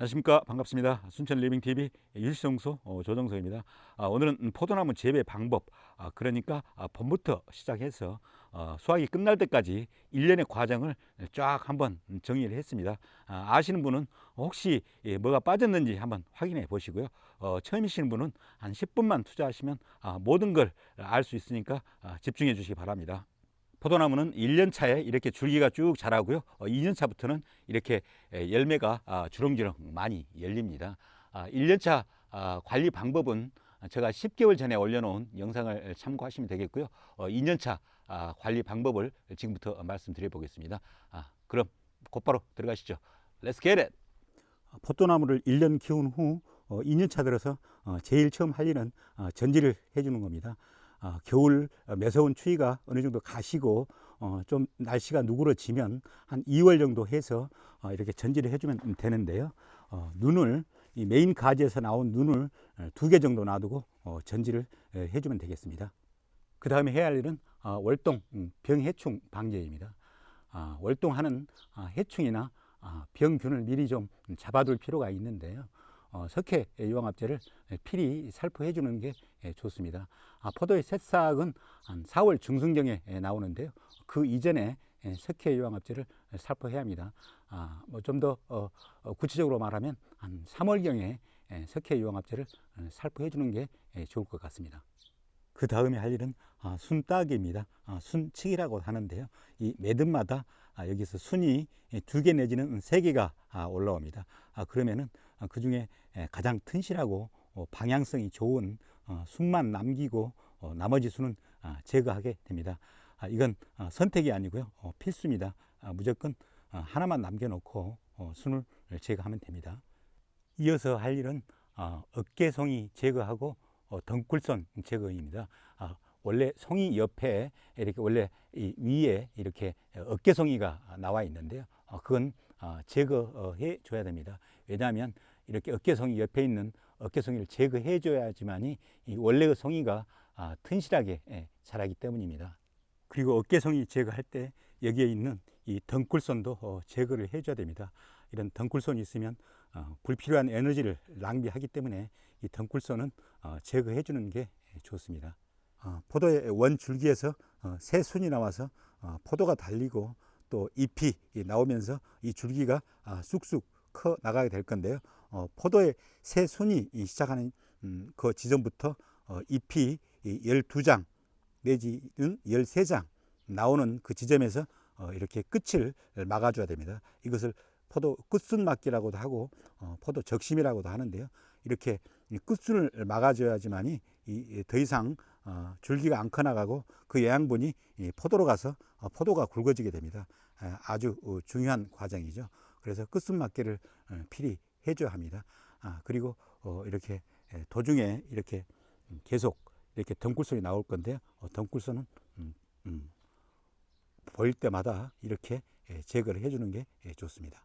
안녕하십니까? 반갑습니다. 순천 리빙TV 일성소 어, 조정석입니다. 아, 오늘은 음, 포도나무 재배 방법 아, 그러니까 아, 봄부터 시작해서 어, 수확이 끝날 때까지 일련의 과정을 쫙 한번 정리를 했습니다. 아, 아시는 분은 혹시 예, 뭐가 빠졌는지 한번 확인해 보시고요. 어, 처음이시는 분은 한 10분만 투자하시면 아, 모든 걸 알 수 있으니까 아, 집중해 주시기 바랍니다 포도나무는 1년 차에 이렇게 줄기가 쭉 자라고요. 어, 2년 차부터는 이렇게 에, 열매가 아, 주렁주렁 많이 열립니다. 아, 1년 차 아, 관리 방법은 제가 10개월 전에 올려놓은 영상을 참고하시면 되겠고요. 어, 2년 차 아, 관리 방법을 지금부터 말씀드려 보겠습니다. 아, 그럼 곧바로 들어가시죠. Let's get it! 포도나무를 1년 키운 후 어, 2년 차 들어서 어, 제일 처음 할 일은 어, 전지를 해주는 겁니다. 아, 겨울 어, 매서운 추위가 어느 정도 가시고 어, 좀 날씨가 누그러지면 한 2월 정도 해서 어, 이렇게 전지를 해주면 되는데요. 어, 눈을 이 메인 가지에서 나온 눈을 두 개 정도 놔두고 어, 전지를 에, 해주면 되겠습니다. 그 다음에 해야 할 일은 어, 월동 음, 병해충 방제입니다. 아, 월동하는 아, 해충이나 아, 병균을 미리 좀 잡아둘 필요가 있는데요. 어, 석회 유황합제를 필히 살포해 주는 게 예, 좋습니다. 아, 포도의 새싹은 한 4월 중순경에 예, 나오는데요. 그 이전에 예, 석회 유황합제를 살포해야 합니다. 아, 뭐 좀더 어, 어, 구체적으로 말하면 한 3월경에 예, 석회 유황합제를 어, 살포해 주는 게 예, 좋을 것 같습니다. 그 다음에 할 일은 아, 순따기입니다. 아, 순치기라고 하는데요. 이 매듭마다 아, 여기서 순이 두 개 내지는 세 개가 아, 올라옵니다. 아, 그러면은 아, 그 중에 에, 가장 튼실하고 어, 방향성이 좋은 어, 순만 남기고 어, 나머지 순은 아, 제거하게 됩니다. 아, 이건 아, 선택이 아니고요. 어, 필수입니다. 아, 무조건 아, 하나만 남겨놓고 어, 순을 제거하면 됩니다. 이어서 할 일은 아, 어깨송이 제거하고 어, 덩굴선 제거입니다. 아, 원래 송이 옆에 이렇게 원래 이 위에 이렇게 어깨송이가 나와 있는데요. 어, 그건 아, 제거해 줘야 됩니다. 왜냐하면 이렇게 어깨송이 옆에 있는 어깨송이를 제거해 줘야지만이 이 원래의 송이가 아, 튼실하게 예, 자라기 때문입니다. 그리고 어깨송이 제거할 때 여기에 있는 이 덩굴선도 어, 제거를 해줘야 됩니다. 이런 덩굴선이 있으면 어, 불필요한 에너지를 낭비하기 때문에 이 덩굴선은 어, 제거해 주는 게 좋습니다. 어, 포도의 원 줄기에서 어, 새 순이 나와서 어, 포도가 달리고 또 잎이 이 나오면서 이 줄기가 아, 쑥쑥 커 나가게 될 건데요. 어, 포도의 새 순이 이 시작하는 음, 그 지점부터 어, 잎이 이 12장 내지는 13장 나오는 그 지점에서 어, 이렇게 끝을 막아줘야 됩니다. 이것을 포도 끝순 막기라고도 하고 어, 포도 적심이라고도 하는데요. 이렇게 이 끝순을 막아줘야지만이 이, 더 이상 어, 줄기가 안 커나가고 그 영양분이 이 포도로 가서 어, 포도가 굵어지게 됩니다. 에, 아주 어, 중요한 과정이죠. 그래서 끝순 막기를 어, 필히 해줘야 합니다. 아, 그리고 어, 이렇게 에, 도중에 이렇게 음, 계속 이렇게 덩굴선이 나올 건데요. 어, 덩굴선은 음, 음, 보일 때마다 이렇게 예, 제거를 해주는 게 예, 좋습니다.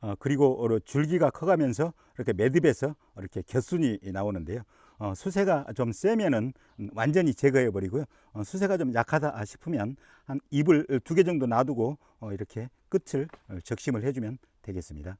어, 그리고 어, 줄기가 커가면서 이렇게 매듭에서 이렇게 곁순이 나오는데요. 어, 수세가 좀 세면은 완전히 제거해 버리고요. 어, 수세가 좀 약하다 싶으면 한 잎을 두 개 정도 놔두고 어, 이렇게 끝을 어, 적심을 해주면 되겠습니다.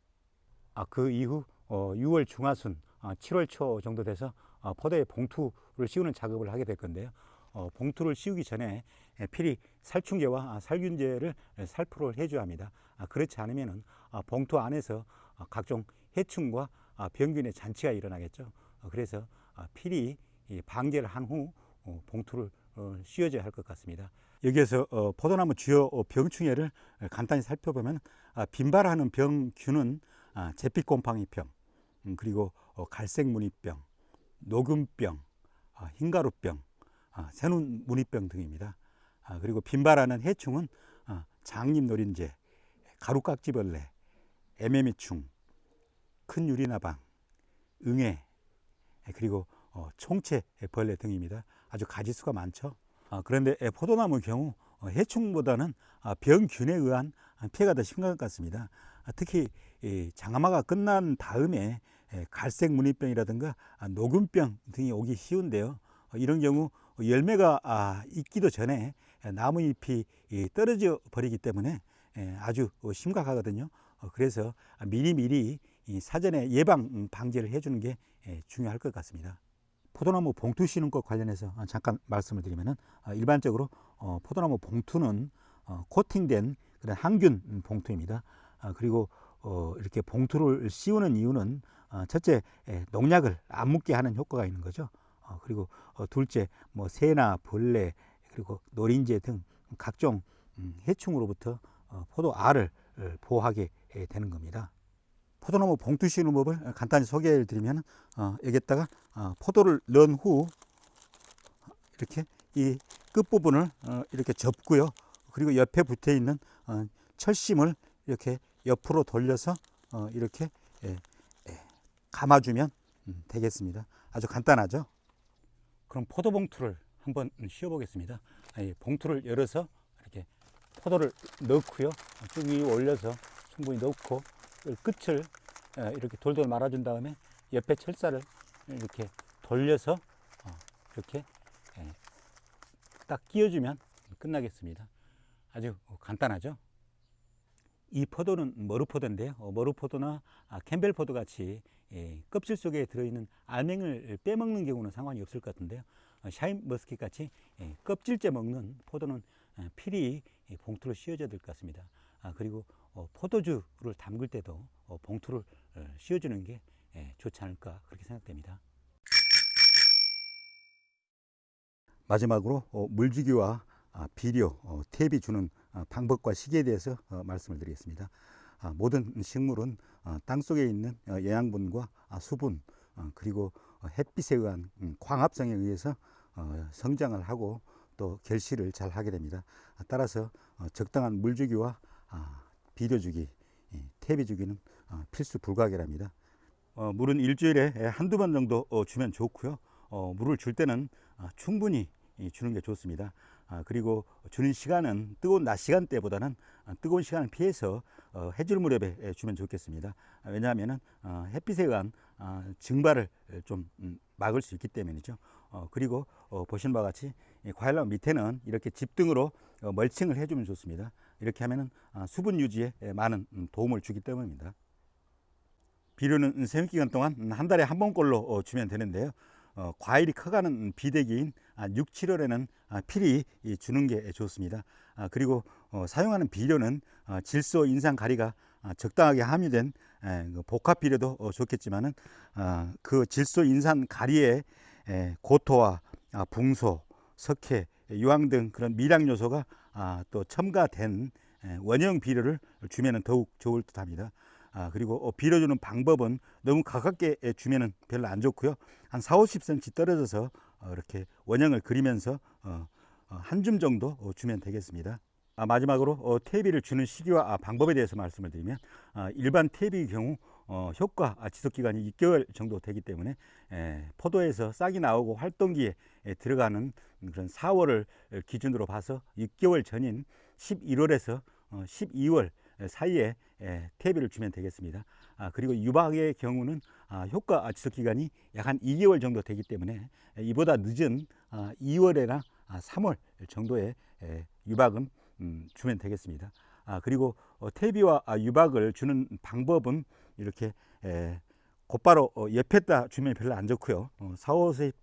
아, 그 이후 어, 6월 중하순, 아, 7월 초 정도 돼서 어, 포도에 봉투를 씌우는 작업을 하게 될 건데요. 어, 봉투를 씌우기 전에 에, 필히 살충제와 아, 살균제를 에, 살포를 해줘야 합니다. 아, 그렇지 않으면은 아, 봉투 안에서 아, 각종 해충과 아, 병균의 잔치가 일어나겠죠. 어, 그래서 아, 필히 이 방제를 한후 어, 봉투를 어, 씌워줘야 할 것 같습니다. 여기에서 어, 포도나무 주요 어, 병충해를 어, 간단히 살펴보면 아, 빈발하는 병균은 아, 제빛곰팡이병, 음, 그리고 어, 갈색 무늬병, 녹음병, 아, 흰가루병, 아, 새눈 무늬병 등입니다. 아, 그리고 빈발하는 해충은 아, 장립노린재, 가루깍지벌레, 애매미충, 큰 유리나방, 응애, 그리고 어, 총체 벌레 등입니다. 아주 가지수가 많죠. 아, 그런데 에, 포도나무 경우 어, 해충보다는 아, 병균에 의한 피해가 더 심각한 것 같습니다. 아, 특히 이 장마가 끝난 다음에 에, 갈색 무늬병이라든가 아, 녹음병 등이 오기 쉬운데요. 어, 이런 경우 열매가 아, 있기도 전에 에, 나무잎이 이, 떨어져 버리기 때문에 에, 아주 어, 심각하거든요. 어, 그래서 미리미리 이 사전에 예방 음, 방지를 해주는 게 예, 중요할 것 같습니다. 포도나무 봉투 씌우는 것 관련해서 어, 잠깐 말씀을 드리면은 어, 일반적으로 어, 포도나무 봉투는 어, 코팅된 그런 항균 음, 봉투입니다. 아, 그리고 어, 이렇게 봉투를 씌우는 이유는 어, 첫째 예, 농약을 안 묻게 하는 효과가 있는 거죠. 어, 그리고 어, 둘째 뭐 새나 벌레 그리고 노린재 등 각종 음, 해충으로부터 어, 포도 알을 어, 보호하게 예, 되는 겁니다. 포도나무 봉투 씌우는 법을 간단히 소개를 드리면 어, 여기에다가 어, 포도를 넣은 후 이렇게 이 끝부분을 어, 이렇게 접고요. 그리고 옆에 붙어 있는 어, 철심을 이렇게 옆으로 돌려서 어, 이렇게 예, 예, 감아주면 음, 되겠습니다. 아주 간단하죠. 그럼 포도 봉투를 한번 씌워 보겠습니다. 이 봉투를 열어서 이렇게 포도를 넣고요. 쭉 위에 올려서 충분히 넣고 그 끝을 어, 이렇게 돌돌 말아준 다음에 옆에 철사를 이렇게 돌려서 어, 이렇게 예, 딱 끼워주면 끝나겠습니다. 아주 간단하죠. 이 포도는 머루포도인데요. 어, 머루포도나 아, 캠벨포도 같이 예, 껍질 속에 들어있는 알맹을 빼먹는 경우는 상관이 없을 것 같은데요. 어, 샤인 머스킷 같이 예, 껍질째 먹는 포도는 어, 필히 이 봉투로 씌워져야 될 것 같습니다. 아, 그리고 어, 포도주를 담글 때도 어, 봉투를 어, 씌워주는 게 예, 좋지 않을까 그렇게 생각됩니다. 마지막으로 어, 물주기와 아, 비료, 어, 탭이 주는 아, 방법과 시기에 대해서 어, 말씀을 드리겠습니다. 아, 모든 식물은 어, 땅 속에 있는 어, 영양분과 아, 수분 어, 그리고 어, 햇빛에 의한 음, 광합성에 의해서 어, 성장을 하고 또 결실을 잘 하게 됩니다. 아, 따라서 어, 적당한 물주기와 아, 비료주기, 예, 탭이 주기는 어, 필수 불가결합니다. 어, 물은 일주일에 예, 한두 번 정도 어, 주면 좋고요. 어, 물을 줄 때는 아, 충분히 이, 주는 게 좋습니다. 아, 그리고 주는 시간은 뜨거운 낮 시간대보다는 아, 뜨거운 시간을 피해서 어, 해질 무렵에 예, 주면 좋겠습니다. 아, 왜냐하면은 어, 햇빛에 아, 증발을 좀 음, 막을 수 있기 때문이죠. 어, 그리고 어, 보시는 바와 같이 이 과일나무 밑에는 이렇게 집등으로 어, 멀칭을 해주면 좋습니다. 이렇게 하면은 아, 수분 유지에 예, 많은 음, 도움을 주기 때문입니다. 비료는 세밀 기간 동안 한 달에 한 번꼴로 어, 주면 되는데요. 어, 과일이 커가는 비대기인 아, 6, 7월에는 아, 필히 이, 주는 게 좋습니다. 아, 그리고 어, 사용하는 비료는 어, 질소, 인산, 가리가 아, 적당하게 함유된 에, 그 복합 비료도 어, 좋겠지만은 아, 그 질소, 인산, 가리의 에, 고토와 아, 붕소, 석회, 유황 등 그런 미량 요소가 아, 또 첨가된 에, 원형 비료를 주면은 더욱 좋을 듯합니다. 아, 그리고 어, 비료 주는 방법은 너무 가깝게 에, 주면은 별로 안 좋고요. 한 4, 50cm 떨어져서 어, 이렇게 원형을 그리면서 어, 한줌 정도 어, 주면 되겠습니다. 아, 마지막으로 어, 퇴비를 주는 시기와 아, 방법에 대해서 말씀을 드리면 아, 일반 퇴비의 경우 어, 효과 아, 지속 기간이 6개월 정도 되기 때문에 에, 포도에서 싹이 나오고 활동기에 에, 들어가는 그런 4월을 기준으로 봐서 6개월 전인 11월에서 어, 12월 사이에 에, 퇴비를 주면 되겠습니다. 아, 그리고 유박의 경우는 아, 효과 지속 기간이 약 한 2개월 정도 되기 때문에 에, 이보다 늦은 아, 2월에나 아, 3월 정도의 에, 유박은 음, 주면 되겠습니다. 아, 그리고 어, 퇴비와 아, 유박을 주는 방법은 이렇게 에, 곧바로 어, 옆에다 주면 별로 안 좋고요. 어, 4, 50,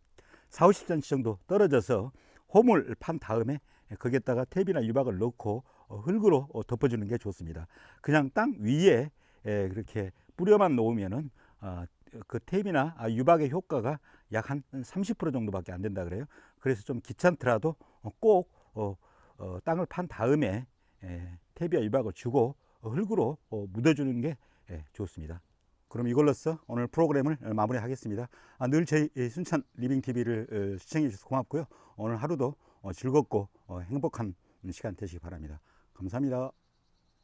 4, 50cm 정도 떨어져서 홈을 판 다음에 거기에다가 탭이나 유박을 넣고 어, 흙으로 어, 덮어주는 게 좋습니다. 그냥 땅 위에 에, 그렇게 뿌려만 놓으면은 어, 그 탭이나 아, 유박의 효과가 약 한 30% 정도밖에 안 된다 그래요. 그래서 좀 귀찮더라도 어, 꼭 어, 어, 땅을 판 다음에 에, 탭이와 유박을 주고 어, 흙으로 어, 묻어주는 게 에, 좋습니다. 그럼 이걸로써 오늘 프로그램을 어, 마무리하겠습니다. 아, 늘 저희 이 순천 리빙 TV를 어, 시청해 주셔서 고맙고요. 오늘 하루도 어, 즐겁고 어, 행복한 시간 되시기 바랍니다. 감사합니다.